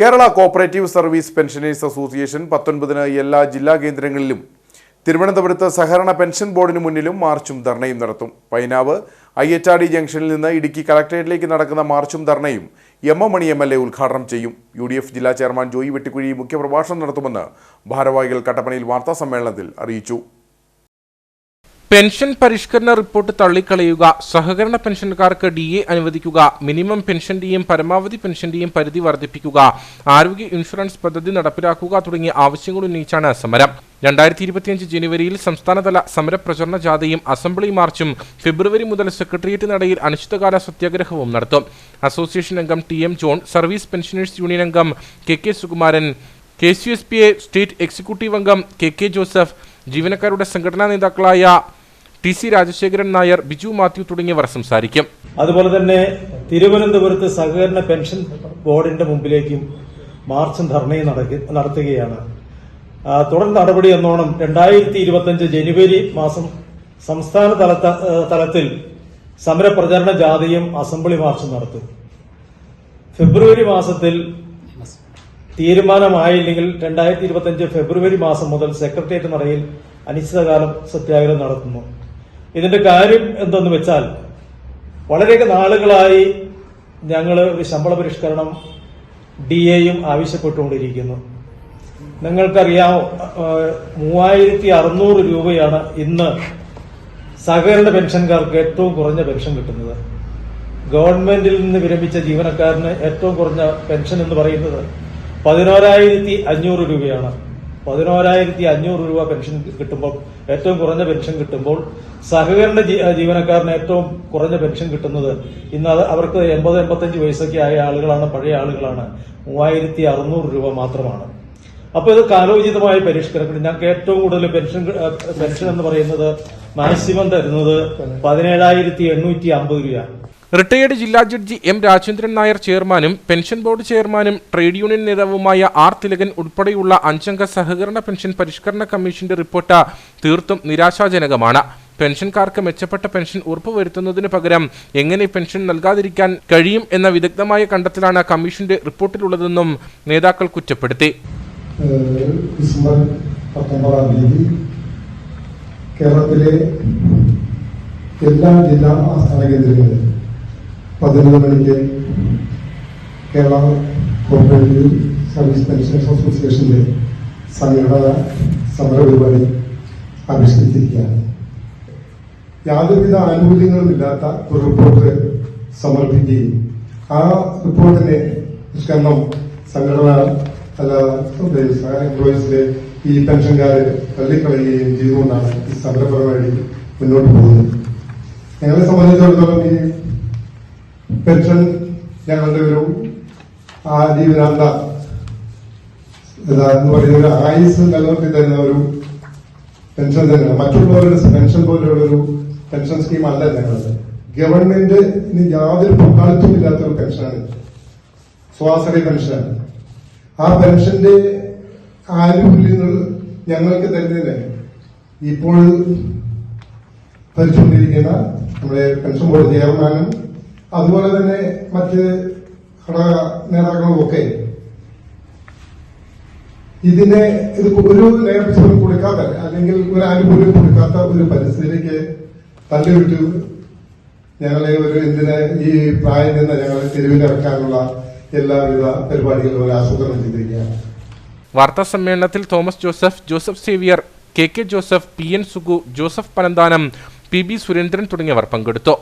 Kerala cooperative service pensioners association പത്തൊൻപതിന് എല്ലാ ജില്ലാ കേന്ദ്രങ്ങളിലും തിരുവനന്തപുരത്ത് സഹകരണ പെൻഷൻ ബോർഡിന് മുന്നിലും മാർച്ചും ധർണയും നടത്തും. Painavu I H R D ജംഗ്ഷനിൽ നിന്ന് ഇടുക്കി കളക്ടറേറ്റിലേക്ക് നടക്കുന്ന മാർച്ചും ധർണയും M M Mani M L A ഉദ്ഘാടനം ചെയ്യും. യു ഡി എഫ് ജില്ലാ ചെയർമാൻ ജോയി വെട്ടിക്കുഴി മുഖ്യപ്രഭാഷണം നടത്തുമെന്ന് ഭാരവാഹികൾ കട്ടപ്പനയിൽ വാർത്താ സമ്മേളനത്തിൽ അറിയിച്ചു. പെൻഷൻ പരിഷ്കരണ റിപ്പോർട്ട് തള്ളിക്കളയുക. സഹകരണ പെൻഷൻകാർക്ക് ഡി എ അനുവദിക്കുക. മിനിമം പെൻഷന്റെയും പരമാവധി പെൻഷന്റെയും പരിധി വർദ്ധിപ്പിക്കുക. ആരോഗ്യ ഇൻഷുറൻസ് പദ്ധതി നടപ്പിലാക്കുക തുടങ്ങിയ ആവശ്യങ്ങൾ ഉന്നയിച്ചാണ് സമരം. രണ്ടായിരത്തി ഇരുപത്തിയഞ്ച് ജനുവരിയിൽ സംസ്ഥാനതല സമരപ്രചരണ ജാഥയും അസംബ്ലി മാർച്ചും ഫെബ്രുവരി മുതൽ സെക്രട്ടേറിയറ്റ് നടയിൽ അനിശ്ചിതകാല സത്യാഗ്രഹവും നടത്തും. അസോസിയേഷൻ അംഗം T M John service pensioners union അംഗം K K Sukumaran K C S P A state executive അംഗം കെ കെ ജോസഫ് ജീവനക്കാരുടെ സംഘടനാ നേതാക്കളായ ടി സി രാജശേഖരൻ നായർ ബിജു മാത്യു തുടങ്ങിയവർ സംസാരിക്കും. അതുപോലെ തന്നെ തിരുവനന്തപുരത്ത് സഹകരണ പെൻഷൻ ബോർഡിന്റെ മുമ്പിലേക്കും മാർച്ചും ധർണയും നടത്തുകയാണ്. തുടർ നടപടി എന്നോണം രണ്ടായിരത്തി ഇരുപത്തിയഞ്ച് ജനുവരി മാസം സംസ്ഥാന തലത്ത തലത്തിൽ സമരപ്രചരണ ജാഥയും അസംബ്ലി മാർച്ചും നടത്തും. ഫെബ്രുവരി മാസത്തിൽ തീരുമാനമായില്ലെങ്കിൽ രണ്ടായിരത്തി ഇരുപത്തിയഞ്ച് ഫെബ്രുവരി മാസം മുതൽ സെക്രട്ടേറിയറ്റ് നടയിൽ അനിശ്ചിതകാലം സത്യാഗ്രഹം നടത്തുന്നു. ഇതിന്റെ കാര്യം എന്തെന്ന് വെച്ചാൽ വളരെയൊക്കെ നാളുകളായി ഞങ്ങൾ ശമ്പള പരിഷ്കരണം ഡി എയും ആവശ്യപ്പെട്ടുകൊണ്ടിരിക്കുന്നു. നിങ്ങൾക്കറിയാം മൂവായിരത്തി അറുന്നൂറ് രൂപയാണ് ഇന്ന് സഹകരണ പെൻഷൻകാർക്ക് ഏറ്റവും കുറഞ്ഞ പെൻഷൻ കിട്ടുന്നത്. ഗവൺമെന്റിൽ നിന്ന് വിരമിച്ച ജീവനക്കാരന് ഏറ്റവും കുറഞ്ഞ പെൻഷൻ എന്ന് പറയുന്നത് പതിനോരായിരത്തി അഞ്ഞൂറ് രൂപയാണ്. പതിനോരായിരത്തി അഞ്ഞൂറ് രൂപ പെൻഷൻ കിട്ടുമ്പോൾ ഏറ്റവും കുറഞ്ഞ പെൻഷൻ കിട്ടുമ്പോൾ സഹകരണ ജീവനക്കാരന് ഏറ്റവും കുറഞ്ഞ പെൻഷൻ കിട്ടുന്നത് ഇന്ന് അവർക്ക് എൺപത് എൺപത്തഞ്ച് വയസ്സൊക്കെ ആയ ആളുകളാണ് പഴയ ആളുകളാണ്. മൂവായിരത്തി അറുന്നൂറ് രൂപ മാത്രമാണ്. അപ്പൊ ഇത് കാലോചിതമായി പരിഷ്കരിക്കണം ഞങ്ങൾക്ക് ഏറ്റവും കൂടുതൽ പെൻഷൻ പെൻഷൻ എന്ന് പറയുന്നത് മാക്സിമം തരുന്നത് പതിനേഴായിരത്തി എണ്ണൂറ്റി അമ്പത് രൂപ റിട്ടയേർഡ് ജില്ലാ ജഡ്ജി എം രാജേന്ദ്രൻ നായർ ചെയർമാനും പെൻഷൻ ബോർഡ് ചെയർമാനും ട്രേഡ് യൂണിയൻ നേതാവുമായ ആർ തിലകൻ ഉൾപ്പെടെയുള്ള അഞ്ചംഗ സഹകരണ പെൻഷൻ പരിഷ്കരണ കമ്മീഷന്റെ റിപ്പോർട്ട് തീർത്തും നിരാശാജനകമാണ്. പെൻഷൻകാർക്ക് മെച്ചപ്പെട്ട പെൻഷൻ ഉറപ്പുവരുത്തുന്നതിന് പകരം എങ്ങനെ പെൻഷൻ നൽകാതിരിക്കാൻ കഴിയും എന്ന വിദഗ്ധമായ കണ്ടെത്തലാണ് കമ്മീഷന്റെ റിപ്പോർട്ടിലുള്ളതെന്നും നേതാക്കൾ കുറ്റപ്പെടുത്തി. കേരളത്തിലെ എല്ലാ ജില്ലാ ആസ്ഥാന കേന്ദ്രങ്ങളിലും പതിനൊന്ന് മണിക്ക് കേരള കോപ്പറേറ്റീവ് സർവീസ് പെൻഷനേഴ്സ് അസോസിയേഷന്റെ സംഘടന സമര പരിപാടി ആവിഷ്കരിച്ചിരിക്കുകയാണ്. യാതൊരുവിധ ആനുകൂല്യങ്ങളും ഇല്ലാത്ത ഒരു റിപ്പോർട്ട് സമർപ്പിക്കുകയും ആ റിപ്പോർട്ടിനെ നിഷ്കരണം സംഘടന അല്ല എംപ്ലോയീസിലെ ഈ പെൻഷൻകാരെ തള്ളിക്കളയുകയും ചെയ്തുകൊണ്ടാണ് ഈ സമര പരിപാടി മുന്നോട്ട് പോകുന്നത്. ഞങ്ങളെ സംബന്ധിച്ചിടത്തോളം ഈ പെൻഷൻ ഞങ്ങളുടെ ഒരു ആജീവനാന്ത എന്ന് പറയുന്ന ഒരു ആയുസ് നിലനിർത്തി തരുന്ന ഒരു പെൻഷൻ തന്നെയാണ്. മറ്റുള്ളവരുടെ പെൻഷൻ പോലെയുള്ള ഒരു പെൻഷൻ സ്കീം അല്ല ഞങ്ങളുടെ. ഗവൺമെന്റ് ഇനി യാതൊരു പങ്കാളിത്തവും ഇല്ലാത്ത ഒരു പെൻഷനാണ്. സ്വാശ്രയ പെൻഷനാണ് ആ പെൻഷന്റെ ആനുകൂല്യങ്ങൾ ഞങ്ങൾക്ക് തന്നെ ഇപ്പോൾ ഭരിച്ചുകൊണ്ടിരിക്കുന്ന നമ്മുടെ പെൻഷൻ ബോർഡ് ചെയർമാനും അതുപോലെ തന്നെ മറ്റ് ഘടക നേതാക്കളും ഒക്കെ. ഇതിനെ ഇത് ഒരു നേതൃത്വം കൊടുക്കാത്ത അല്ലെങ്കിൽ ഒരു ആനുകൂല്യം കൊടുക്കാത്ത ഒരു പരിസ്ഥിതിയിലേക്ക് തള്ളിവിട്ടു. ഞങ്ങളെ ഒരു ഇതിനെ ഈ പ്രായം നിന്ന് ഞങ്ങളെ തെരുവിലിറക്കാനുള്ള എല്ലാവിധ പരിപാടികളും ഒരു ആസൂത്രണം ചെയ്തിരിക്കുകയാണ്. വാർത്താ സമ്മേളനത്തിൽ Thomas Joseph Joseph Xavier K K Joseph P N Sugu Joseph Panantanam P B Surendran തുടങ്ങിയവർ പങ്കെടുത്തു.